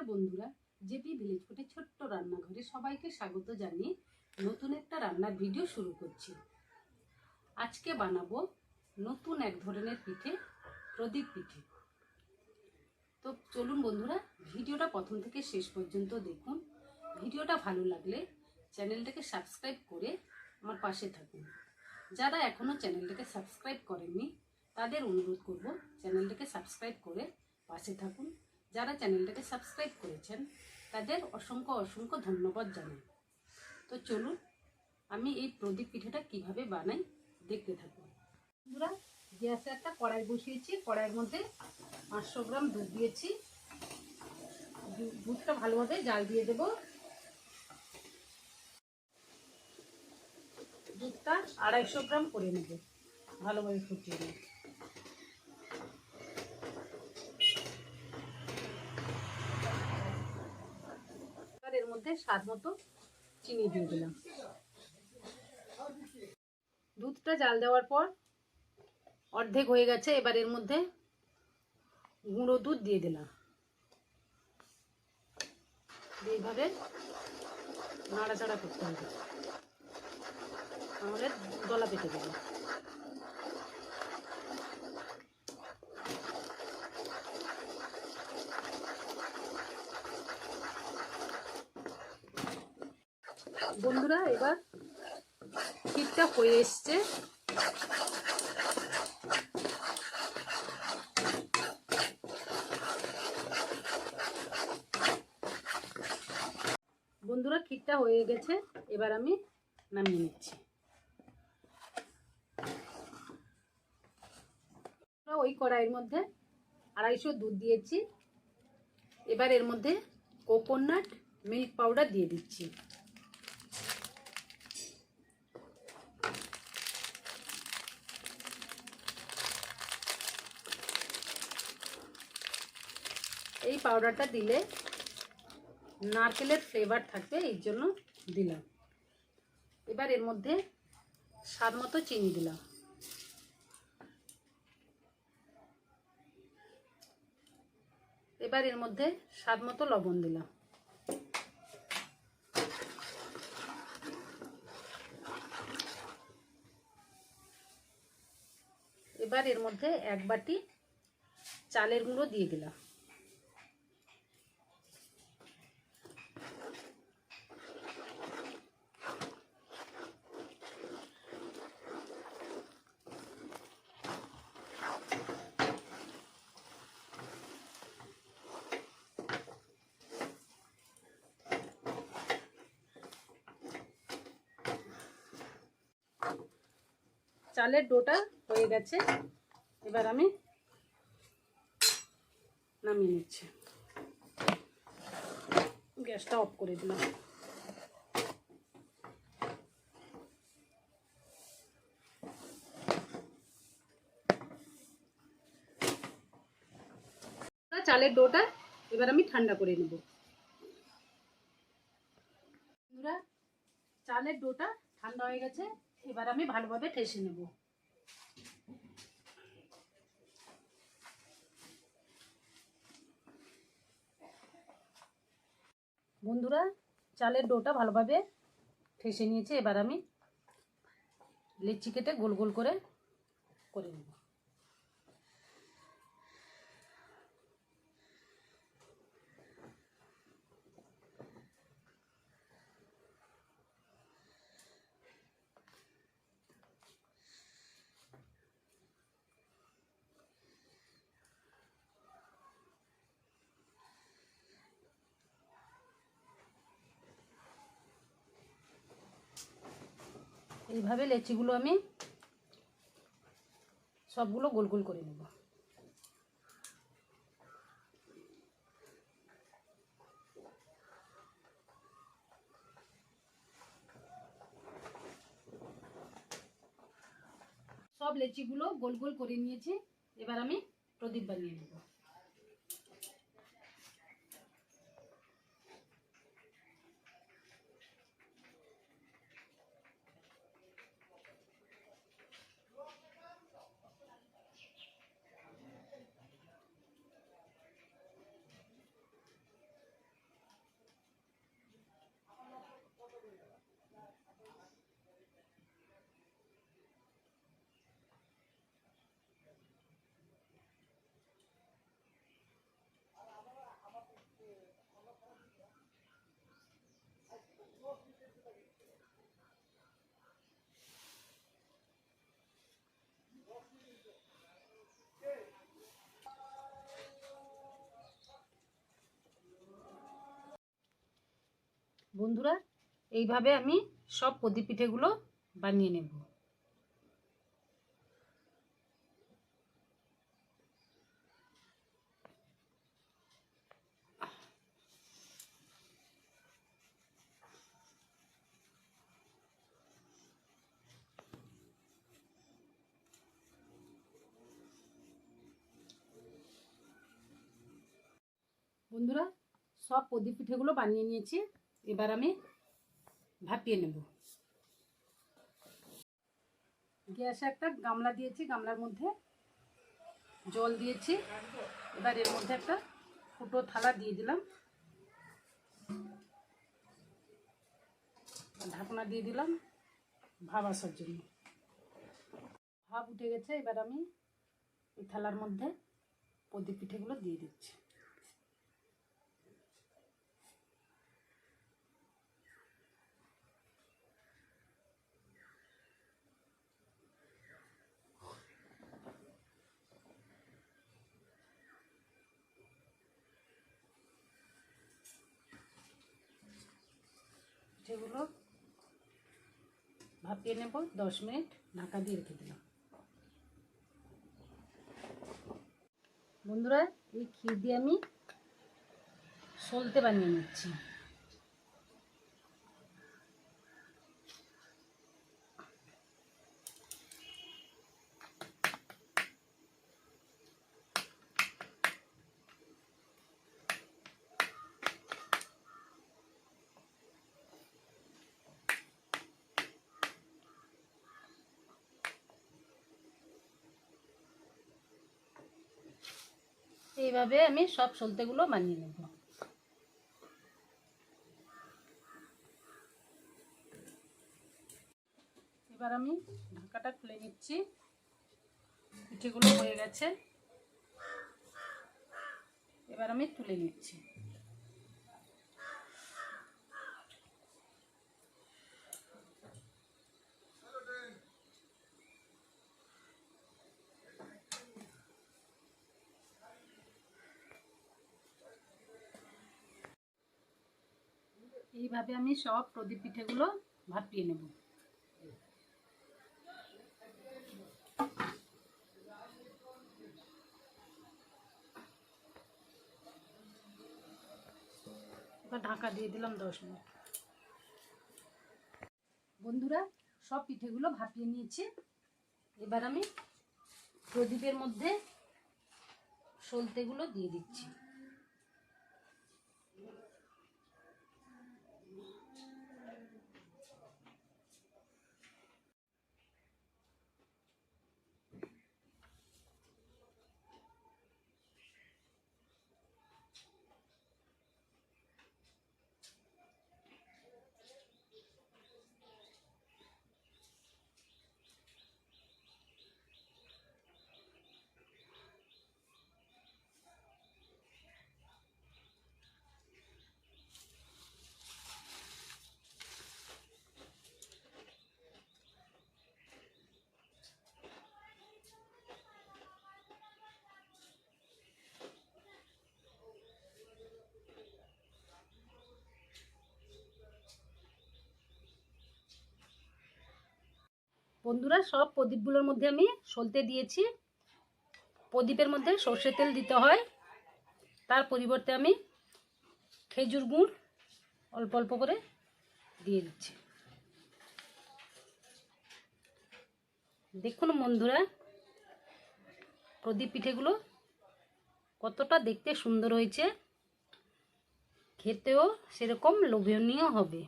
নমস্কার বন্ধুরা, JP village ফুটে ছোট্ট রান্নাঘরে সবাইকে স্বাগত জানিয়ে নতুন একটা রান্নার ভিডিও শুরু করছি। আজকে বানাবো নতুন এক ধরনের পিঠে, প্রদীপ পিঠে। তো চলুন বন্ধুরা, ভিডিওটা প্রথম থেকে শেষ পর্যন্ত দেখুন। ভিডিওটা ভালো লাগলে চ্যানেলটাকে সাবস্ক্রাইব করে আমার পাশে থাকুন। যারা এখনও চ্যানেলটাকে সাবস্ক্রাইব করেননি, তাদের অনুরোধ করব চ্যানেলটাকে সাবস্ক্রাইব করে পাশে থাকুন। যারা চ্যানেলটাকে সাবস্ক্রাইব করেছেন, তাদের অসংখ্য অসংখ্য ধন্যবাদ জানাই। তো চলুন, আমি এই প্রদীপ পিঠাটা কীভাবে বানাই দেখতে থাকুন বন্ধুরা, গ্যাসে একটা কড়াই বসিয়েছি, কড়াইয়ের মধ্যে পাঁচশো গ্রাম দুধ দিয়েছি। দুধটা ভালোভাবে জাল দিয়ে দেব। দুধটা আড়াইশো গ্রাম করে নেব, ভালোভাবে ফুটিয়ে নেব এবার এর মধ্যে স্বাদ মতো চিনি দিয়ে দিলাম। দুধটা জাল দেওয়ার পর অর্ধেক হয়ে গেছে, এবার এর মধ্যে গুঁড়ো দুধ দিয়ে দিলাম। এইভাবে নাড়াচাড়া করতে হবে। তাহলে দলা পেতে দেবে বন্ধুরা, এবার ক্ষীরটা হয়ে এসছে। বন্ধুরা, ক্ষীরটা হয়ে গেছে। এবার আমি নামিয়ে নিচ্ছি। ওই কড়াইয়ের মধ্যে আড়াইশো দুধ দিয়েছি। এবার এর মধ্যে কোকোনাট মিল্ক পাউডার দিয়ে দিচ্ছি এই পাউডারটা দিলে নারকেলের ফ্লেভার থাকবে এই জন্য দিলাম। এবার এর মধ্যে স্বাদ মতো চিনি দিলাম। এবার এর মধ্যে স্বাদ মতো লবণ দিলাম। এবার এর মধ্যে এক বাটি চালের গুঁড়ো দিয়ে দিলাম। চালের ডোটা হয়ে গেছে। এবার আমি নামিয়ে নিচ্ছি। গ্যাসটা অফ করে দিলাম। চালের ডোটা এবার আমি ঠান্ডা করে নেব। চালের ডোটা ঠান্ডা হয়ে গেছে। এবার আমি ভালোভাবে ঠেসে নেব। বন্ধুরা, চালের ডোটা ভালোভাবে ঠেসে নিয়েছে, এবার আমি লিচি কেটে গোল গোল করে করে নেব। এইভাবে লেচিগুলো আমি সবগুলো গোল গোল করে নেব। সব লেচিগুলো গোল গোল করে নিয়েছি, এবার আমি প্রদীপ বানিয়ে নেব। বন্ধুরা এইভাবে আমি সব প্রদীপ পিঠেগুলো বানিয়ে নেব। বন্ধুরা সব প্রদীপ পিঠেগুলো বানিয়ে নিয়েছি। এবার আমি ভাপিয়ে নেব। গ্যাসে একটা গামলা দিয়েছি, গামলার মধ্যে জল দিয়েছি। এবার এর মধ্যে একটা ফুটো থালা দিয়ে দিলাম। ঢাকনা দিয়ে দিলাম ভাব আসার জন্য। ভাব উঠে গেছে, এবার আমি এই থালার মধ্যে প্রদীপ পিঠেগুলো দিয়ে দিচ্ছি। পিঠেগুলো ভাপিয়ে নেব, দশ মিনিট ঢাকা দিয়ে রেখে দিলাম। বন্ধুরা, এই ক্ষীর দিয়ে আমি সলতে বানিয়ে নিচ্ছি। এইভাবে আমি সব সলতেগুলো বানিয়ে নেব। এবার আমি ঢাকাটা খুলে নিচ্ছি। পিঠেগুলো হয়ে গেছে। এবার আমি তুলে নিচ্ছি। এইভাবে আমি সব প্রদীপ পিঠেগুলো ভাপিয়ে নেব। এবার ঢাকা দিয়ে দিলাম দশ মিনিট। বন্ধুরা, সব পিঠেগুলো ভাপিয়ে নিয়েছি। এবার আমি প্রদীপের মধ্যে সলতেগুলো দিয়ে দিচ্ছি। বন্ধুরা, সব প্রদীপগুলোর মধ্যে আমি সলতে দিয়েছি। প্রদীপের মধ্যে সর্ষে তেল দিতে হয়। তার পরিবর্তে আমি খেজুর গুড় অল্প অল্প করে দিয়ে দিচ্ছি। দেখুন বন্ধুরা, প্রদীপ পিঠেগুলো কতটা দেখতে সুন্দর হয়েছে। খেতেও সেরকম লোভনীয় হবে।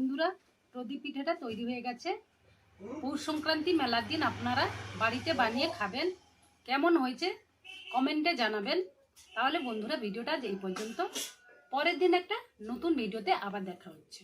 বন্ধুরা, প্রদীপ পিঠেটা তৈরি হয়ে গেছে। পৌষ সংক্রান্তি মেলার দিন আপনারা বাড়িতে বানিয়ে খাবেন। কেমন হয়েছে কমেন্টে জানাবেন। তাহলে বন্ধুরা, ভিডিওটা এই পর্যন্ত। পরের দিন একটা নতুন ভিডিওতে আবার দেখা হচ্ছে।